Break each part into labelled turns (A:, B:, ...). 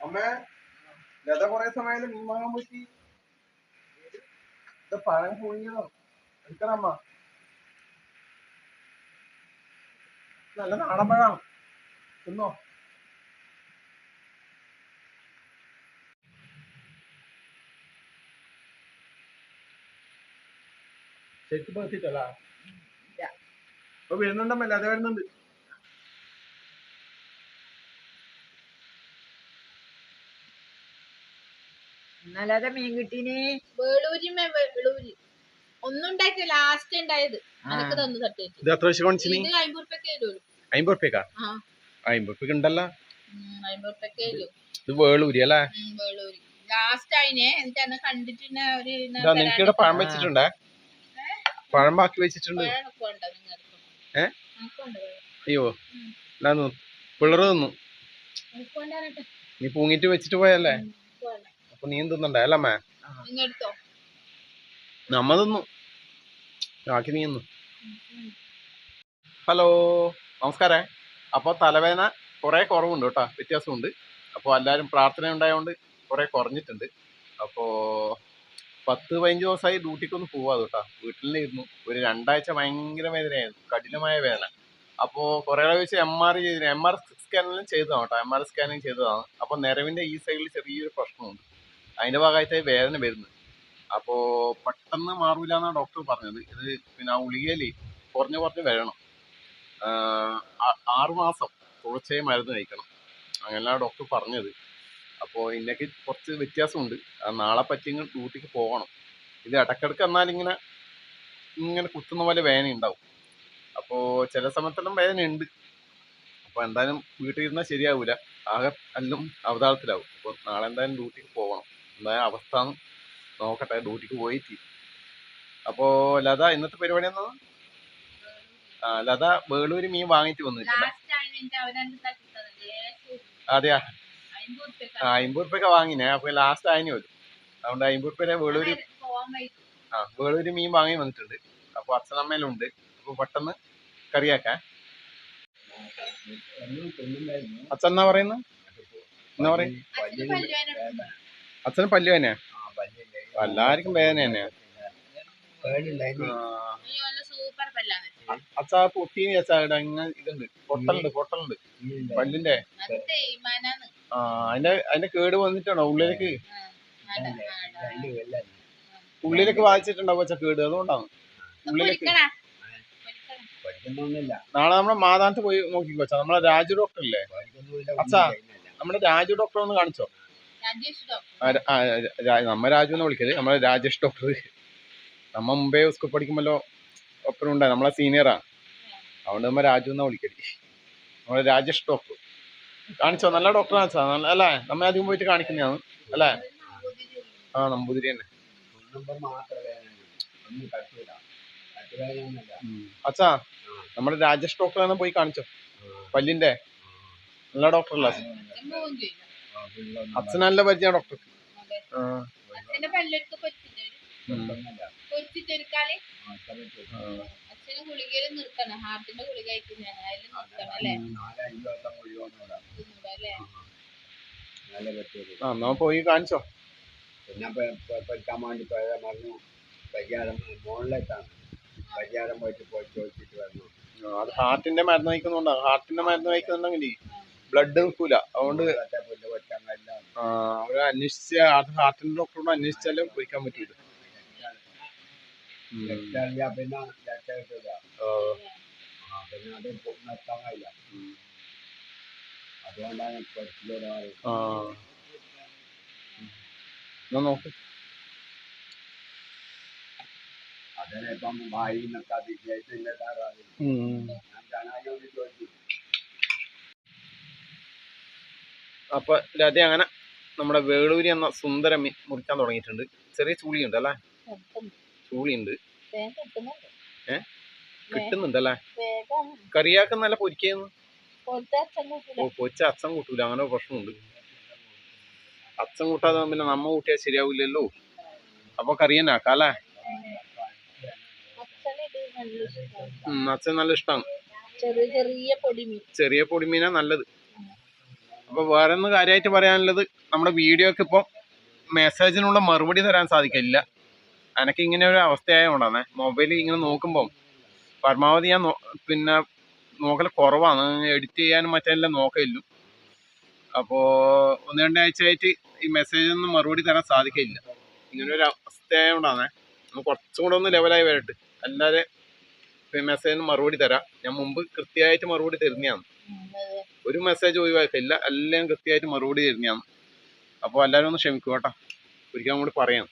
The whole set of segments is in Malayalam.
A: അമ്മേ ലത കൊറേ സമയം മീൻ വാങ്ങാൻ പറ്റി ഇത് പഴം പുഴുങ്ങിയതോ. എടുക്കണമ്മ. നല്ല നാടൻ പഴമാണ് തിന്നോ. ശരിക്കും പറ്റിട്ടല്ല അപ്പൊ വരുന്നുണ്ടമ്മ ലത വരുന്നുണ്ട്.
B: ഇന്നലത്തെ മീൻ കിട്ടീന്?
C: വേളൂരിമേ വേളൂരി. ഒന്നും ലാസ്റ്റ് ഉണ്ടായത്. അനക്ക് തന്നു തട്ടേറ്റ്
A: ഇത് എത്ര വെച്ച് കാണിച്ചിനി
C: ഇത് അമ്പത് റുപ്യക്ക്
A: അമ്പത് റുപ്യക്കാ
C: ആ.
A: അമ്പത് റുപ്യക്ക് ഉണ്ടല്ലോ.
C: അമ്പത് റുപ്യക്ക് തരൂ.
A: ഇത് വേളൂരി അല്ലേ?
C: വേളൂരി. ലാസ്റ്റ് എന്നിട്ട് അന്ന് കണ്ടിട്ട് ഒരു
A: നിനക്കിവിടെ പഴം വെച്ചിട്ടുണ്ടേ? പഴം ബാക്കി വെച്ചിട്ടുണ്ട് ഏ? അയ്യോ. പിള്ളറ് തിന്നു. നീ പൂങ്ങിട്ട് വെച്ചിട്ട് പോയല്ലേ. അപ്പൊ നീ തിന്നണ്ടേ അല്ല അമ്മേ? നമ്മ തിന്നു ബാക്കി നീ തിന്നു ഹലോ നമസ്കാരേ. അപ്പോൾ തലവേദന കുറേ കുറവുണ്ട് കേട്ടോ വ്യത്യാസമുണ്ട്. അപ്പോൾ എല്ലാവരും പ്രാർത്ഥന ഉണ്ടായതുകൊണ്ട് കുറേ കുറഞ്ഞിട്ടുണ്ട്. അപ്പോൾ പത്ത് പതിനഞ്ച് ദിവസമായി ഡ്യൂട്ടിക്കൊന്ന് പോവാതെ കേട്ടോ വീട്ടിൽ ഇരുന്നു. ഒരു രണ്ടാഴ്ച ഭയങ്കര വേദനയായിരുന്നു കഠിനമായ വേദന. അപ്പോൾ കുറേ ആൾ വെച്ച് എം ആർ ചെയ്തിരുന്നു എം ആർ സ്കാനിലും ചെയ്തതാണ് കേട്ടോ എം ആർ സ്കാനിങ് ചെയ്തതാണ്? അപ്പോൾ നിറവിന്റെ ഈ സൈഡിൽ ചെറിയൊരു പ്രശ്നമുണ്ട്. അതിന്റെ ഭാഗമായിട്ട് വേദന വരുന്നത് അപ്പോ പെട്ടെന്ന് മാറൂല എന്നാണ് ഡോക്ടർ പറഞ്ഞത്. ഇത് പിന്നെ ആ ഉളികയിൽ കുറഞ്ഞ കുറഞ്ഞ് വരണം. ആറുമാസം തുടർച്ചയായി മരുന്ന് കഴിക്കണം. അങ്ങനെയാണ് ഡോക്ടർ പറഞ്ഞത്. അപ്പോൾ ഇന്നൊക്കെ കുറച്ച് വ്യത്യാസമുണ്ട്. നാളെ പറ്റിയെങ്കിൽ ഡ്യൂട്ടിക്ക് പോകണം. ഇത് ഇടക്കിടക്ക് എന്നാലിങ്ങനെ ഇങ്ങനെ കുത്തുന്ന പോലെ വേദന ഉണ്ടാവും. അപ്പോൾ ചില സമയത്തെല്ലാം വേദന ഉണ്ട് അപ്പോൾ എന്തായാലും വീട്ടിൽ ഇരുന്നാൽ ശരിയാവില്ല ആകെ എല്ലാം അവതാളത്തിലാവും. അപ്പോൾ നാളെ എന്തായാലും ഡ്യൂട്ടിക്ക് പോകണം. എന്തായാലും അവസ്ഥ നോക്കട്ടെ ഡ്യൂട്ടിക്ക് പോയിട്ട് അപ്പോ ലത ഇന്നത്തെ പരിപാടി എന്നാ ആ ലത വേളൂര് മീൻ വാങ്ങിച്ചു വന്നിട്ടുണ്ട്. അതെയാ? ആ അമ്പത് റുപ്യൊക്കെ വാങ്ങിനെ. അപ്പൊ ലാസ്റ്റ് ആയിന് വരും. അതുകൊണ്ട് അമ്പത് റുപ്യ വേളൂര് ആ വേളൂര് മീൻ വാങ്ങി വന്നിട്ടുണ്ട്. അപ്പൊ അച്ഛനമ്മയിലുണ്ട് അപ്പൊ പെട്ടെന്ന് കറിയാക്കാൻ അച്ഛൻ എന്നാ പറയുന്നത് എന്നാ പറയും
C: അച്ഛന്
A: പല്ല് തന്നെ എല്ലാവർക്കും വേദന
C: തന്നെ
A: അച്ഛാ പൊട്ടീന്ന് അച്ഛാ ഇവിടെ ഇതുണ്ട്. പൊട്ടലുണ്ട് പൊട്ടലുണ്ട്. പല്ലിന്റെ.
C: തേയ്മാനാണ്
A: ആ അതിന്റെ അതിന്റെ കേട് വന്നിട്ടാണോ ഉള്ളിലേക്ക്. ഉള്ളിലേക്ക് വായിച്ചിട്ടുണ്ടാവും അച്ഛാ കേട്. അതുകൊണ്ടാണ്. ഉള്ളിലേക്ക്. നാളെ നമ്മളെ മാതാനത്ത് പോയി നോക്കിക്കോ അച്ഛാ. നമ്മളെ രാജു ഡോക്ടർ ഇല്ലേ അച്ഛാ നമ്മുടെ രാജു ഡോക്ടർ ഒന്ന് കാണിച്ചോ.
C: ഡോക്ടർ
A: നമ്മ രാജു എന്ന് വിളിക്കൽ? നമ്മളെ രാജേഷ് ഡോക്ടർ നമ്മ മുമ്പേ സ്കൂൾ പഠിക്കുമ്പല്ലോ ഒപ്പരം ഉണ്ടായി നമ്മളെ സീനിയറാണ് അതുകൊണ്ട് നമ്മ രാജു എന്നാ വിളിക്കൽ? നമ്മളെ രാജേഷ് ഡോക്ടർ കാണിച്ചോ നല്ല ഡോക്ടർ കാണിച്ചോ നല്ല അല്ലേ? നമ്മ അധികം പോയിട്ട് കാണിക്കുന്നതാണ് അല്ലേ? ആ നമ്പൂതിരി തന്നെ. അച്ഛാ നമ്മുടെ രാജേഷ് ഡോക്ടർ പോയി കാണിച്ചോ. പല്ലിന്റെ. നല്ല ഡോക്ടറല്ല അച്ഛൻ നല്ല പരിചയമാണ് ഡോക്ടർ
C: അതെ.
A: ആ.
C: അച്ഛന്റെ പല്ലെടുത്ത് പൊരിച്ചിട്ട്
A: ഉം.
C: പൊരിച്ചിട്ടെടുക്കാൽ
A: ആ.
C: അച്ഛന് ഗുളികയിൽ നിർത്തണം. ഹാർട്ടിന്റെ ഗുളിക കഴിക്കുന്നതാണ് അതിൽ നിർത്തണം അല്ലേ? തിന്നൂടാ അല്ലേ?
A: ആ എന്നാ പോയി കാണിച്ചോ.
D: പിന്നെ പഠിക്കാൻ വേണ്ടി പോയ പറഞ്ഞു പരിഹാരം മുകളിലേക്കാണ് പരിഹാരം പോയിട്ട് പോയി ചോദിച്ചിട്ട്
A: അത് ഹാർട്ടിന്റെ മരുന്ന് വഹിക്കുന്നുണ്ടോ ഹാർട്ടിന്റെ മരുന്ന് കഴിക്കുന്നുണ്ടെങ്കിൽ ബ്ലഡ് നിൽക്കൂല. അതുകൊണ്ട് അവരെ അന്വേഷിച്ച ഹാർട്ടിന്റെ ഡോക്ടറോട് അന്വേഷിച്ചാലും പോയിക്കാൻ പറ്റൂല നോക്ക്.
D: അതിനെ ഇപ്പം വായി നിൽക്കാതെ ചോദിച്ചു.
A: അപ്പൊ ലതി അങ്ങനെ നമ്മുടെ വേളൂരി എന്ന സുന്ദര മീൻ മുറിക്കാൻ തുടങ്ങിയിട്ടുണ്ട്. ചെറിയ ചൂളിയുണ്ട് അല്ലേ? ചൂളിയുണ്ട്.
C: ഏ? കിട്ടുന്നുണ്ട്
A: കിട്ടുന്നുണ്ടല്ലേ?
C: വേഗം
A: കറിയാക്ക നല്ല പൊരിക്കുന്നു
C: കൊടുത്ത അച്ഛൻ
A: ഓ കൊച്ച അച്ഛൻ കൂട്ടൂല. അങ്ങനെ പ്രശ്നമുണ്ട്. അച്ഛൻ കൂട്ടാതെ പിന്നെ നമ്മ കൂട്ടിയാൽ ശരിയാവില്ലല്ലോ. അപ്പൊ കറി തന്നെ ആക്കാം അല്ലേ? അച്ഛൻ നല്ല ഇഷ്ടമാണ്
C: ചെറിയ
A: പൊടിമീനാ നല്ലത്. അപ്പൊ വേറെ ഒന്ന് കാര്യമായിട്ട് പറയാനുള്ളത് നമ്മുടെ വീഡിയോക്ക് ഇപ്പം മെസ്സേജിനുള്ള മറുപടി തരാൻ സാധിക്കില്ല. എനിക്ക് ഇങ്ങനെ ഒരു അവസ്ഥയായതുകൊണ്ടാണ് മൊബൈൽ ഇങ്ങനെ നോക്കുമ്പം പരമാവധി ഞാൻ പിന്നെ നോക്കൽ കുറവാണ്. എഡിറ്റ് ചെയ്യാനും മറ്റെല്ലാം നോക്കയില്ലു അപ്പോൾ ഒന്ന് രണ്ടാഴ്ചയായിട്ട് ഈ മെസ്സേജൊന്നും മറുപടി തരാൻ സാധിക്കില്ല. ഇങ്ങനെ ഒരു അവസ്ഥയായതുകൊണ്ടാണ് നമ്മൾ കുറച്ചും കൂടെ ഒന്ന് ലെവലായി വരട്ടെ. അല്ലാതെ മെസ്സേജിന് മറുപടി തരാം. ഞാൻ മുമ്പ് കൃത്യമായിട്ട് മറുപടി തരുന്നതാണ്. ഒരു മെസ്സേജ് ഒഴിവാക്കില്ല എല്ലാം കൃത്യമായിട്ട് മറുപടി തരുന്നതാണ്. അപ്പോൾ എല്ലാവരും ഒന്ന് ക്ഷമിക്കും കേട്ടോ. ഒരിക്കലും കൂടി പറയാം.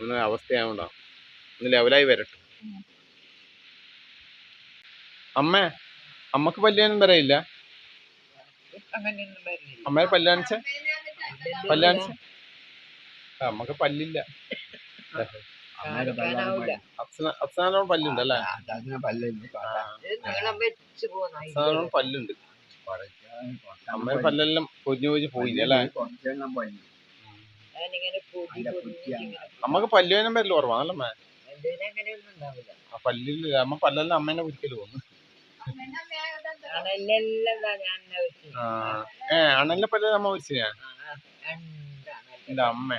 A: ഒന്ന് അവസ്ഥയാവണ്ടാവും ഒന്ന് ലെവലായി വരട്ടെ. അമ്മ അമ്മയ്ക്ക്
B: പല്യാനും വരയില്ല?
A: അമ്മയെ പല്ലാണിച്ച പല്ലാണിച്ച അമ്മയ്ക്ക് പല്ലില്ല. അച്ഛനോട് പല്ലുണ്ട്. അല്ലേ
D: പല്ലുണ്ട്.
A: അമ്മയെ പല്ലെല്ലാം പൊരിഞ്ഞു പൊരിഞ്ഞ് പോയില്ല അല്ലേ?
D: കുറച്ചെണ്ണം
B: ഞാനിങ്ങനെ പൊടി.
A: അമ്മയ്ക്ക് പല്ലുവേനും വരൽ കുറവാണല്ലേ അമ്മ?
B: എന്തിനും അങ്ങനെയൊന്നും ഉണ്ടാവില്ല.
A: ആ പല്ലില്ല അമ്മ പല്ലെല്ലാം അമ്മേനെ
B: ഞാൻ എന്നെ വെച്ച്
A: ആ ഏ അണലിന്റെ പല്ല് അമ്മ പൊരിച്ചാ
B: രണ്ടാണ്
A: എന്റെ അമ്മ.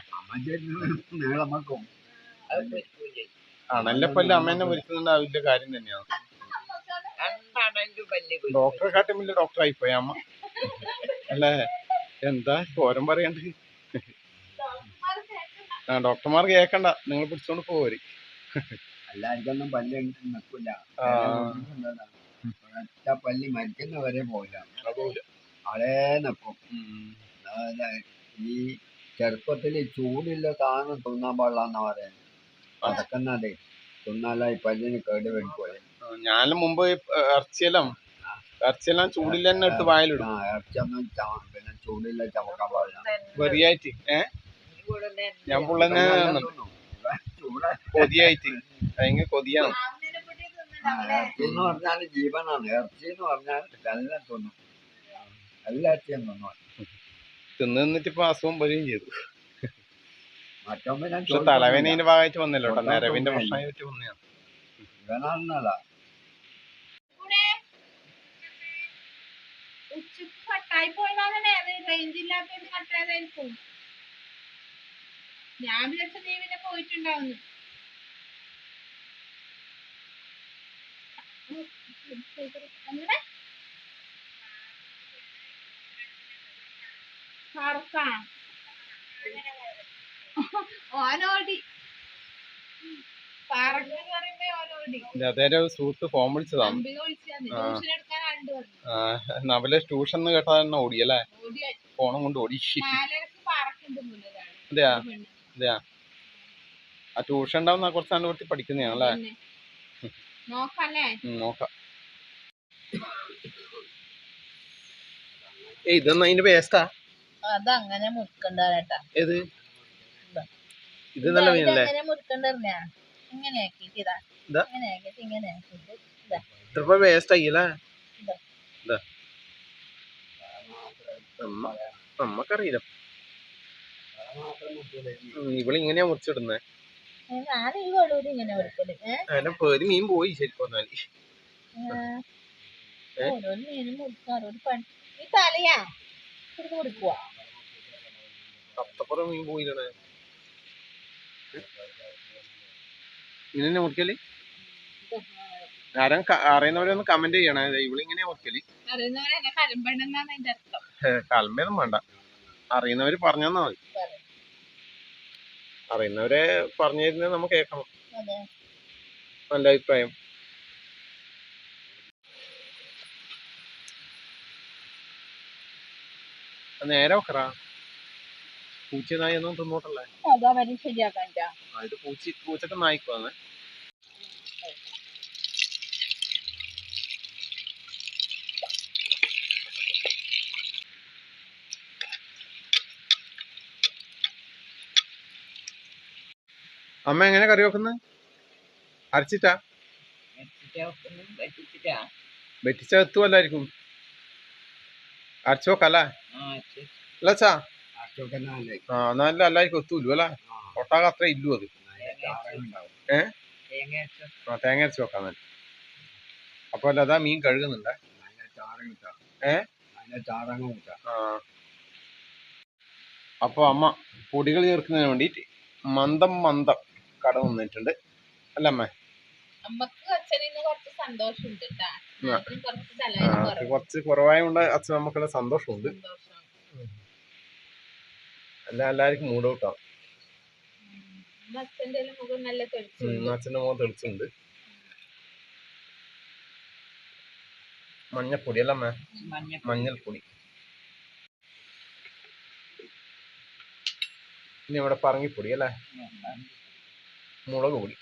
B: അത് പൊരിക്കുകയും ചെയ്യും.
A: അണലിന്റെ പല്ല് അമ്മേനെ പൊരിക്കുന്നുണ്ട് ആ കാര്യം തന്നെയാണ് ഡോക്ടറെ കാട്ടും വലിയ ഡോക്ടർ ആയിപ്പോയി. അമ്മ. അല്ലേ? എന്താ? കോരം പറയണ്ട്. ആ ഡോക്ടർമാർ കേക്കണ്ട. നിങ്ങൾ പിടിച്ചോണ്ട് പോരി.
D: എല്ലാവർക്കൊന്നും പല്ല് നിൽക്കില്ല പോയില്ല നിൽക്കും ഈ ചെറുപ്പത്തിൽ ചൂടില്ല സാധനം തിന്നാൻ പാടില്ലെന്നാ പറയുന്നത് അതൊക്കെ തിന്നാലായി പല്ലിന് കേട് വരുമ്പോൾ
A: ഞാനും മുമ്പ് ഇറച്ചിയെല്ലാം ഇറച്ചിയെല്ലാം ചൂടില്ല തന്നെ എടുത്ത് വായലിടും
D: ഇറച്ചിയൊന്നും പിന്നെ ചൂടില്ല ചവക്കാൻ പാടില്ല.
A: വെറിയായിട്ട് ഏ? ഞാൻ പുള്ള
D: ചൂട്.
A: കൊതിയായിട്ട്. ഭയങ്കര കൊതിയാണ്.
D: തിന്നിട്ടിപ്പോ എന്ന് പറഞ്ഞാൽ ജീവനാണ്. ഇറച്ചി എന്ന് പറഞ്ഞാൽ എല്ലാം തിന്നും. എല്ലാ ഇറച്ചിയും തിന്നു.
A: തിന്ന് നിന്നിട്ട് ഇപ്പൊ അസുഖം വരികയും ചെയ്തു. തലവേനയുടെ ഭാഗമായിട്ട് വന്നില്ല കേട്ടോ. നിരവിന്റെ പ്രശ്നമായിട്ട് വന്നതാണ്.
D: ഇവനാണെന്നല്ല.
C: കട്ടായി പോയതാണ് അത് റേഞ്ച് ഇല്ലാത്തത് കട്ടായതായിരിക്കും ഞാൻ വിചാരിച്ച നീ പിന്നെ പോയിട്ടുണ്ടാവുന്നു. അങ്ങനെ ഓനോടി.
A: അതേ സുഹൃത്ത് ഫോൺ വിളിച്ചതാണ് നവലെ ട്യൂഷൻ കേട്ടാ തന്നെ ഓടി അല്ലേ
C: ഓടി
A: ഫോണും കൊണ്ട് ഓടി. അതെയാ? അതെയാ? ആ ട്യൂഷൻ ഉണ്ടാവുന്ന കുറച്ച് നല്ല പഠിക്കുന്നതാണ് അല്ലേ? നോക്കാം. ഏയ് ഇതൊന്നും അതിന്റെ വേസ്റ്റാ
C: അതങ്ങനെ മുറിക്കണ്ട കേട്ടാ
A: ഏത്? ഇത്. നല്ല മീനല്ലേ?
C: ഇങ്ങനെ ആക്കിട്ട് ഇതാ.
A: ഇതാ?
C: ഇങ്ങനെ ആക്കിട്ട് ഇങ്ങനെ ആക്കിട്ട്
A: ഇത്ര വേസ്റ്റ് ആയില്ലേ
C: ഇതാ.
A: ഇതാ നമ്മ നമ്മക്കറിയില്ല. ഇവളിങ്ങനെയാ മുറിച്ചിടുന്നേ.
C: പേടി
A: അതിന്റെ പേര് മീൻ പോയി ശരിക്കും
C: പറഞ്ഞാൽ.
A: അത്തപ്പുറം മീൻ പോയില്ലേ ഇങ്ങനെ മുറിക്കൽ? ആരും അറിയുന്നവരൊന്നും കമന്റ് ചെയ്യണേ. ഇവളിങ്ങനെ ഇവളിങ്ങനെയാ കലമ്പയൊന്നും വേണ്ട. അറിയുന്നവര് പറഞ്ഞു തന്നാ മതി അറിയുന്നവരെ പറഞ്ഞു തരുന്നത് നമുക്ക് കേൾക്കണം നല്ല അഭിപ്രായം. നേരെ വെക്കറാ പൂച്ച നായി ഒന്നും തിന്നോട്ടല്ലേ പൂച്ചക്ക് നായിക്കുവാന്ന്. അമ്മ എങ്ങനെ കറി വെക്കുന്നത് അരച്ചിട്ടാ? വെറ്റിച്ച എത്തുമല്ലായിരിക്കും അരച്ചു വെക്കല്ലേ? അല്ല ചാ
D: അച്ചോക്കനാലേ
A: ആ നല്ല എല്ലാവർക്കും എത്തൂല്ലോ അല്ലേ? ഒട്ടാകെ അത്ര ഇല്ലു അത്.
B: ഏഹ്
A: ആ തേങ്ങ അരച്ച് വെക്കാൻ നല്ല അപ്പൊ അല്ല അതാ മീൻ കഴുകുന്നുണ്ട്?
D: അപ്പൊ
A: ഏ? ആ. അപ്പോൾ അമ്മ പൊടികൾ ചേർക്കുന്നതിന് വേണ്ടിയിട്ട് മന്ദം മന്ദം. കട വന്നിട്ടുണ്ട് അല്ല അമ്മ
C: അമ്മയ്ക്ക് അച്ഛനിന്ന് കുറച്ച്
A: കുറവായതുകൊണ്ട് അച്ഛൻ നമുക്കുള്ള സന്തോഷമുണ്ട്. അല്ല എല്ലാവർക്കും മൂഡ് ഔട്ടാണ്
C: ഉം. അച്ഛന്റെ മുഖം നല്ല തെളിച്ചുണ്ട്
A: മഞ്ഞപ്പൊടി അല്ല അമ്മ മഞ്ഞൾപ്പൊടി. ഇനി ഇവിടെ പറങ്ങിപ്പൊടി അല്ലേ? മുളക് പൊടി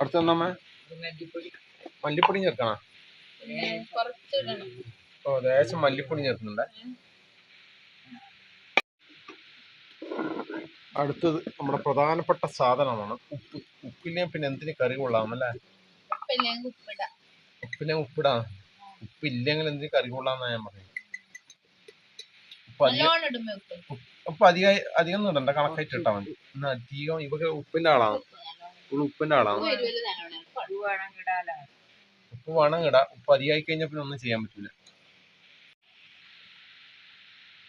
A: അടുത്ത നമ്മ
B: മല്ലിപ്പൊടി
A: ചേർക്കണ? ചേർക്കണോ
C: പിന്നെ കുറച്ച് ഇടണം
A: ഓ ലേശം മല്ലിപ്പൊടി ചേർക്കുന്നുണ്ട്. അടുത്തത് നമ്മുടെ പ്രധാനപ്പെട്ട സാധനമാണ് ഉപ്പ്. ഉപ്പിനെ പിന്നെ എന്തിനു കറി കൊള്ളാമല്ലേ?
C: ഉപ്പില്ലെങ്കിൽ ഉപ്പിടാം.
A: ഉപ്പിനെ ഉപ്പിടാ. ഉപ്പില്ലെങ്കിൽ എന്തിനു കറി കൊള്ളാന്നാ ഞാൻ പറയുന്നത് ഉപ്പ് അധികം
C: ഉപ്പ്
A: ഉപ്പ് അധികം അധികം ഒന്നും ഇടണ്ട. കണക്കായിട്ട് ഇട്ടാ മതി. അധികം ഇവക്ക് ഉപ്പിന്റെ ആളാണ്. ഉപ്പിന്റെ ആളാണ്.
C: ഉപ്പ്
B: വേണം
A: ഇടാ. ഉപ്പ് അധികമായി കഴിഞ്ഞാൽ പിന്നെ ഒന്നും ചെയ്യാൻ പറ്റൂല.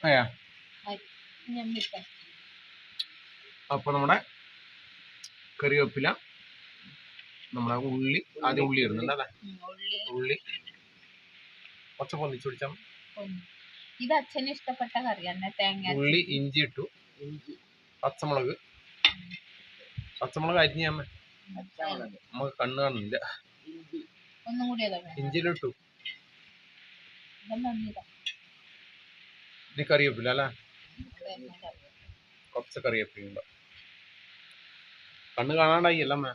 A: അയ്യാ. അപ്പൊ നമ്മുടെ കറിവേപ്പില നമ്മളെ ഉള്ളി ആദ്യം ഉള്ളി ഇടുന്നുണ്ട് അല്ലേ?
C: ഉള്ളി.
A: കുറച്ച് പൊന്നിച്ചു പിടിച്ചാൽ.
C: ഇത് അച്ഛന് ഇഷ്ടപ്പെട്ട കറിയാണ് തേങ്ങ
A: ഉള്ളി ഇഞ്ചി ഇട്ടു. പച്ചമുളക്. പച്ചമുളക് അരിഞ്ഞ നമുക്ക് കണ്ണ് കാണുന്നില്ല.
C: ഒന്നും കൂടി ഇഞ്ചിലിട്ടു.
A: ഇനി കറിവേപ്പില അല്ലേ. കുറച്ച് കറിവേപ്പില കണ്ണ് കാണാണ്ടായി അല്ല അമ്മ?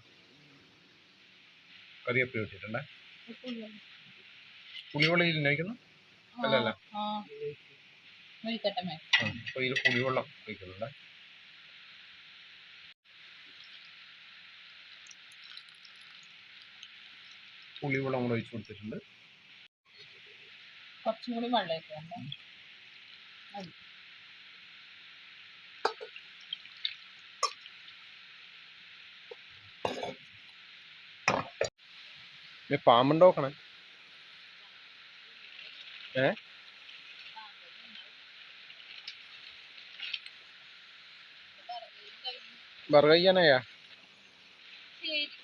A: കറിവേപ്പില ഇട്ടിട്ടുണ്ടേ?
C: ഉപ്പുള്ള.
A: പുളിവെള്ളം ഒഴിക്കുന്നു?
C: ആ,
A: അല്ലല്ല. അപ്പൊ ഇതിൽ പുളിവെള്ളം ഒഴിക്കുന്നുണ്ട്. പുളിവെള്ളം കൂടെ ഒഴിച്ചു കൊടുത്തിട്ടുണ്ട്.
C: കുറച്ചും കൂടി വെള്ളം ഒഴിക്കണ്ട
A: ഇനി പാമ്പുണ്ടോ നോക്കണേ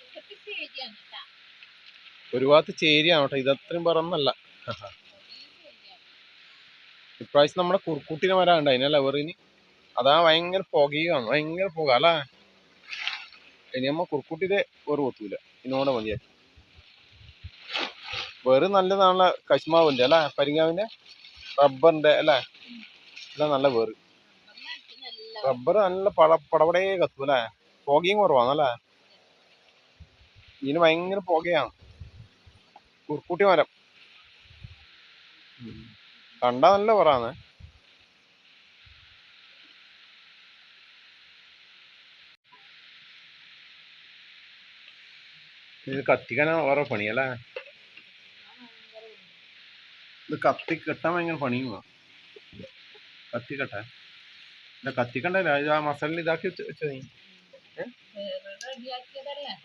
C: ഇതൊക്കെ ശരിയാണ് കേട്ടാ
A: ഒരു ഭാഗത്ത് ചേരിയാണ് കേട്ടോ. ഇതത്രയും പറന്നല്ല. ഇപ്രാവശ്യം നമ്മുടെ കുറുക്കുട്ടിനെ വരാണ്ട് അതിനല്ല വെറിന് അതാ ഭയങ്കര പുകയാണ്. ഭയങ്കര പുക അല്ലേ? ഇനി നമ്മ കുറുക്കുട്ടിയുടെ വേറ് കൊത്തൂല ഇതിനോടെ മതിയാക്കി വേറ് നല്ലതാണല്ലോ കശ്മാവിന്റെ അല്ലെ? പരിങ്ങാവിന്റെ റബ്ബറിന്റെ അല്ലെ? എല്ലാം നല്ല വേറ്. റബ്ബർ നല്ല പട പടപടേ കത്തും അല്ലെ? പുകയും കുറവാണല്ലേ ഇതിന് ഭയങ്കര പുകയാണ്. കുറുക്കുട്ടി മരം. കണ്ടാ നല്ല പറയാന്ന് ഇത് കത്തിക്കാൻ വേറെ പണിയല്ലേ ഇത് കത്തി കെട്ടാൻ ഭയങ്കര പണിയുമാ കത്തി കെട്ടാൻ. ഇല്ല. കത്തിക്കണ്ടല്ലോ ഇത് ആ മസാല ഇതാക്കി വെച്ച് നീ.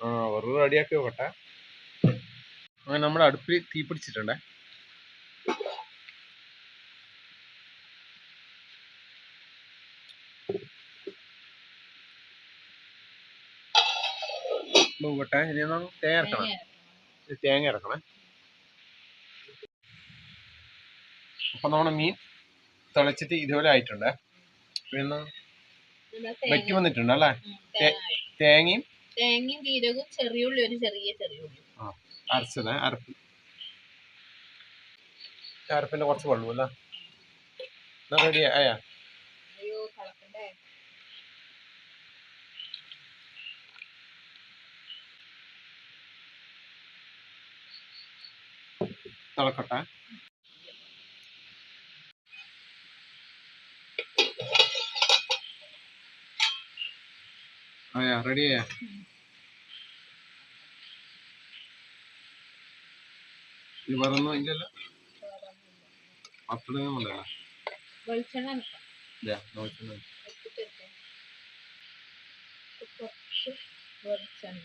A: ആ വെറുതെ റെഡിയാക്കി നോക്കട്ടെ അങ്ങനെ നമ്മുടെ അടുപ്പിൽ തീ പിടിച്ചിട്ടുണ്ടേ. നോക്കട്ടെ ഇനി ഒന്ന് തേങ്ങ ഇറക്കണം തേങ്ങ ഇറക്കണേ അപ്പൊ നമ്മുടെ മീൻ തിളച്ചിട്ട് ഇതുപോലെ ആയിട്ടുണ്ട്. പിന്നെ വെറ്റി വന്നിട്ടുണ്ട് അല്ലേ? തേങ്ങയും.
C: തേങ്ങയും ജീരകവും ചെറിയുള്ളി ഒരു ചെറിയ ചെറിയുള്ളി
A: അരച്ചത് അരപ്പ്. അരപ്പിന്റെ കുറച്ച് വെള്ളം അല്ലേ? എന്നാ റെഡി ആയാ? തിളക്കട്ടെ. ആയാ റെഡി ആയാ? ഇത് വേറൊന്നും ഇല്ലല്ലോ? അത്രയൊന്നും ഉണ്ടല്ലോ
C: വെളിച്ചെണ്ണ. കുറച്ച് വെളിച്ചെണ്ണ.